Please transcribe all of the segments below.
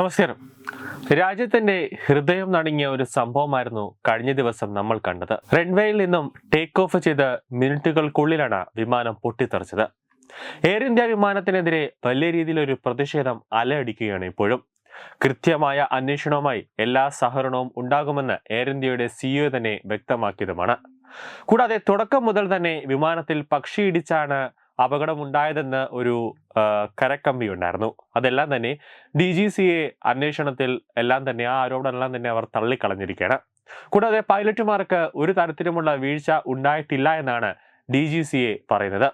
നമസ്കാരം. രാജ്യത്തിന്റെ ഹൃദയം നടങ്ങിയ ഒരു സംഭവമായിരുന്നു കഴിഞ്ഞ ദിവസം നമ്മൾ കണ്ടത്. റൺവേയിൽ നിന്നും ടേക്ക് ഓഫ് ചെയ്ത മിനിറ്റുകൾക്കുള്ളിലാണ് വിമാനം പൊട്ടിത്തെറിച്ചത്. എയർ ഇന്ത്യ വിമാനത്തിനെതിരെ വലിയ രീതിയിലൊരു പ്രതിഷേധം അലയടിക്കുകയാണ് ഇപ്പോഴും. കൃത്യമായ അന്വേഷണവുമായി എല്ലാ സഹകരണവും ഉണ്ടാകുമെന്ന് എയർ ഇന്ത്യയുടെ സിഇഒ തന്നെ വ്യക്തമാക്കിയതുമാണ്. കൂടാതെ തുടക്കം മുതൽ തന്നെ വിമാനത്തിൽ പക്ഷിയിടിച്ചാണ് അപകടമുണ്ടായതെന്ന് ഒരു കരക്കമ്പി ഉണ്ടായിരുന്നു. അതെല്ലാം തന്നെ ഡി ജി സി എ അന്വേഷണത്തിൽ എല്ലാം തന്നെ ആ ആരോപണമെല്ലാം തന്നെ അവർ തള്ളിക്കളഞ്ഞിരിക്കുകയാണ്. കൂടാതെ പൈലറ്റുമാർക്ക് ഒരു തരത്തിലുമുള്ള വീഴ്ച ഉണ്ടായിട്ടില്ല എന്നാണ് ഡി ജി സി എ പറയുന്നത്.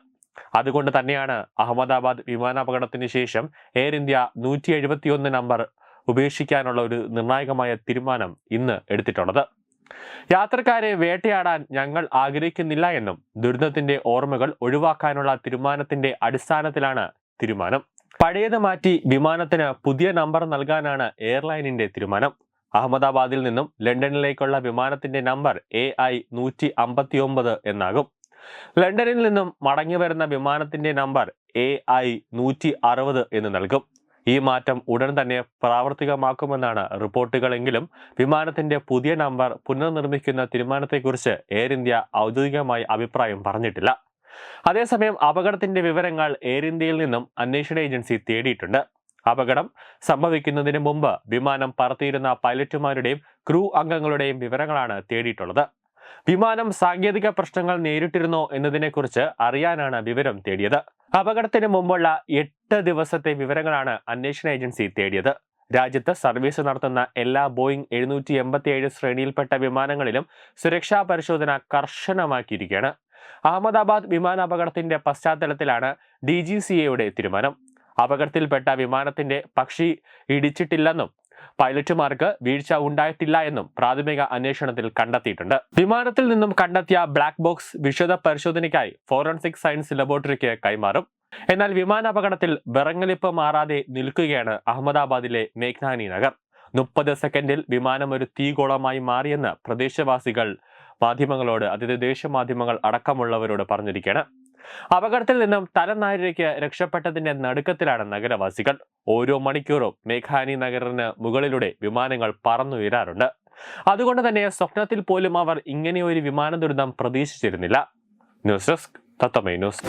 അതുകൊണ്ട് തന്നെയാണ് അഹമ്മദാബാദ് വിമാനാപകടത്തിന് ശേഷം എയർ ഇന്ത്യ നൂറ്റി എഴുപത്തിയൊന്ന് നമ്പർ ഉപേക്ഷിക്കാനുള്ള ഒരു നിർണായകമായ തീരുമാനം ഇന്ന് എടുത്തിട്ടുള്ളത്. യാത്രക്കാരെ വേട്ടയാടാൻ ഞങ്ങൾ ആഗ്രഹിക്കുന്നില്ല എന്നും ദുരന്തത്തിന്റെ ഓർമ്മകൾ ഒഴിവാക്കാനുള്ള തീരുമാനത്തിന്റെ അടിസ്ഥാനത്തിലാണ് തീരുമാനം. പഴയത് മാറ്റി വിമാനത്തിന് പുതിയ നമ്പർ നൽകാനാണ് എയർലൈനിന്റെ തീരുമാനം. അഹമ്മദാബാദിൽ നിന്നും ലണ്ടനിലേക്കുള്ള വിമാനത്തിന്റെ നമ്പർ എ ഐ നൂറ്റി അമ്പത്തി ഒമ്പത് എന്നാകും. ലണ്ടനിൽ നിന്നും മടങ്ങി വരുന്ന വിമാനത്തിന്റെ നമ്പർ എ ഐ നൂറ്റി അറുപത് എന്ന് നൽകും. ഈ മാറ്റം ഉടൻ തന്നെ പ്രാവർത്തികമാക്കുമെന്നാണ് റിപ്പോർട്ടുകളെങ്കിലും വിമാനത്തിന്റെ പുതിയ നമ്പർ പുനർനിർമ്മിക്കുന്ന തീരുമാനത്തെക്കുറിച്ച് എയർ ഇന്ത്യ ഔദ്യോഗികമായി അഭിപ്രായം പറഞ്ഞിട്ടില്ല. അതേസമയം അപകടത്തിന്റെ വിവരങ്ങൾ എയർ ഇന്ത്യയിൽ നിന്നും അന്വേഷണ ഏജൻസി തേടിയിട്ടുണ്ട്. അപകടം സംഭവിക്കുന്നതിന് മുമ്പ് വിമാനം പറത്തിയിരുന്ന പൈലറ്റുമാരുടെയും ക്രൂ അംഗങ്ങളുടെയും വിവരങ്ങളാണ് തേടിയിട്ടുള്ളത്. വിമാനം സാങ്കേതിക പ്രശ്നങ്ങൾ നേരിട്ടിരുന്നോ എന്നതിനെക്കുറിച്ച് അറിയാനാണ് വിവരം തേടിയത്. അപകടത്തിന് മുമ്പുള്ള എട്ട് ദിവസത്തെ വിവരങ്ങളാണ് അന്വേഷണ ഏജൻസി തേടിയത്. രാജ്യത്ത് സർവീസ് നടത്തുന്ന എല്ലാ ബോയിങ് എഴുന്നൂറ്റി എൺപത്തി ഏഴ് ശ്രേണിയിൽപ്പെട്ട വിമാനങ്ങളിലും സുരക്ഷാ പരിശോധന കർശനമാക്കിയിരിക്കുകയാണ്. അഹമ്മദാബാദ് വിമാനാപകടത്തിന്റെ പശ്ചാത്തലത്തിലാണ് ഡി ജി സി എയുടെ തീരുമാനം. അപകടത്തിൽപ്പെട്ട വിമാനത്തിന്റെ പക്ഷി ഇടിച്ചിട്ടില്ലെന്നും പൈലറ്റുമാർക്ക് വീഴ്ച ഉണ്ടായിട്ടില്ല എന്നും പ്രാഥമിക അന്വേഷണത്തിൽ കണ്ടെത്തിയിട്ടുണ്ട്. വിമാനത്തിൽ നിന്നും കണ്ടെത്തിയ ബ്ലാക്ക് ബോക്സ് വിശദ പരിശോധനയ്ക്കായി ഫോറൻസിക് സയൻസ് ലബോറട്ടറിക്ക് കൈമാറും. എന്നാൽ വിമാനാപകടത്തിൽ വിറങ്ങലിപ്പ് മാറാതെ നിൽക്കുകയാണ് അഹമ്മദാബാദിലെ മേഘ്നാനി നഗർ. മുപ്പത് സെക്കൻഡിൽ വിമാനം ഒരു തീഗോളമായി മാറിയെന്ന് പ്രദേശവാസികൾ മാധ്യമങ്ങളോട് അതായത് ദേശീയ മാധ്യമങ്ങൾ അടക്കമുള്ളവരോട് പറഞ്ഞിരിക്കുകയാണ്. അപകടത്തിൽ നിന്നും തലനാരിഴയ്ക്ക് രക്ഷപ്പെട്ടതിന്റെ നടുക്കത്തിലാണ് നഗരവാസികൾ. ഓരോ മണിക്കൂറും മേഘാനി നഗറിന് മുകളിലൂടെ വിമാനങ്ങൾ പറന്നുയരാറുണ്ട് അതുകൊണ്ട് തന്നെ സ്വപ്നത്തിൽ പോലും അവർ ഇങ്ങനെ ഒരു വിമാന ദുരന്തം പ്രതീക്ഷിച്ചിരുന്നില്ല. ന്യൂസ് ഡെസ്ക് തത്തമൈ ന്യൂസ്.